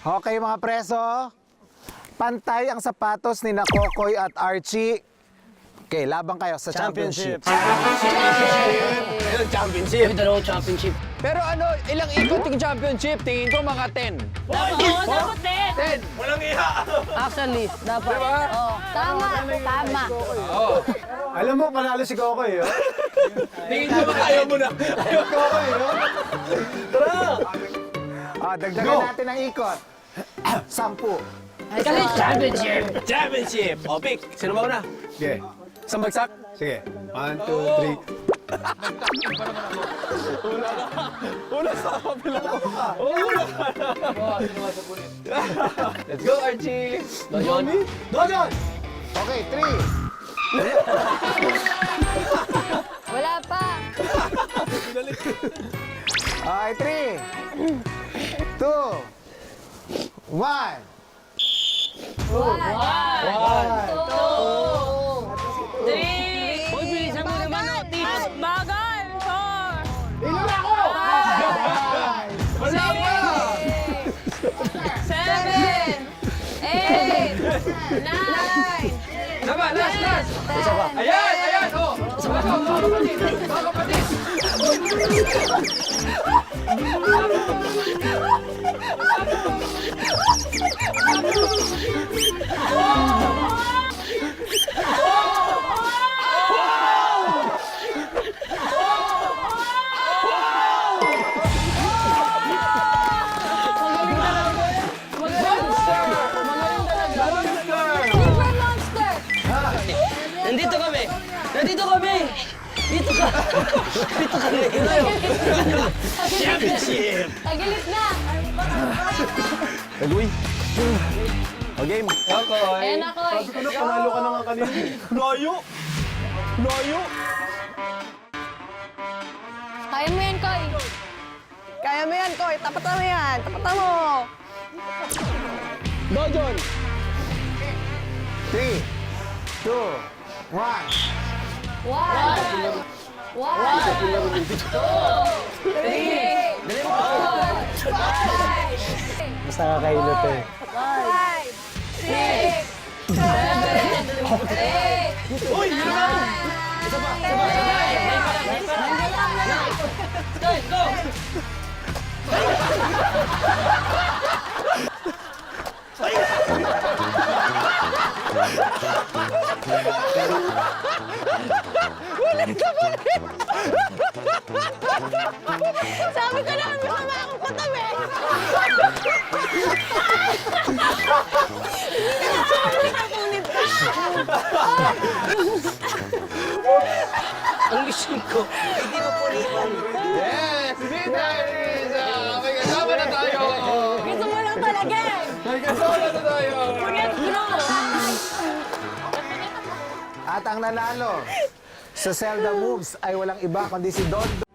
Okay mga preso, pantay ang sapatos ni Nakokoy at Archie. Okay, labang kayo sa championship. Ayun, championship. May dalawang championship. Pero ano, ilang ikot yung championship? Tingin ko mga 10. Oo, dapat din. 10. Actually, dapat. Diba? Oo. Tama, tama. Alam mo, panalo si Kokoy, oh. Tingin ko baka ayaw mo na. Kokoy, no? Tara! Ah, dagdagan natin ang ikot. Sampu. Kasi championship. Championship. O, pick. Sino ba una? Sige. Isang bagsak? Sige. One, two, three. Una sa kapila ko. Una Let's go, Archie. Doon. Dojon! Okay, three. Wala pa. Okay, three. Two. One. One, two, three. Hoy, bilisan mo naman, oh. Tips. Bagal, four. Wala pa! Seven, eight, nine, Sama, last, last. ten. Ayan, ayan, oh. Sama ko, mga kapatid. Kapatid. Kami. Nandito kami. Dito ka. Dito kami. Championship. Tagilit na. Eloy. O game. Okay. Ayan ako. Ano, panalo ka na nga kanina. Layo. Layo. Kaya mo yan, Koy. Kaya mo yan, Koy. Tapatan mo yan. Tapatan mo. Dojon. Three. Two. One. One. One. Two. Three. Four. Five. Basta kakailot eh. Five. Six. Seven. Eight. Nine. Go, go. Sabi ko naman, masama akong katabi. Ang mission ko. Hindi mo pulitan. Yes, winners! Ah, May kasama na tayo. Gusto mo lang talaga eh. May kasama At ang nanalo sa Zelda Moves ay walang iba kundi si Don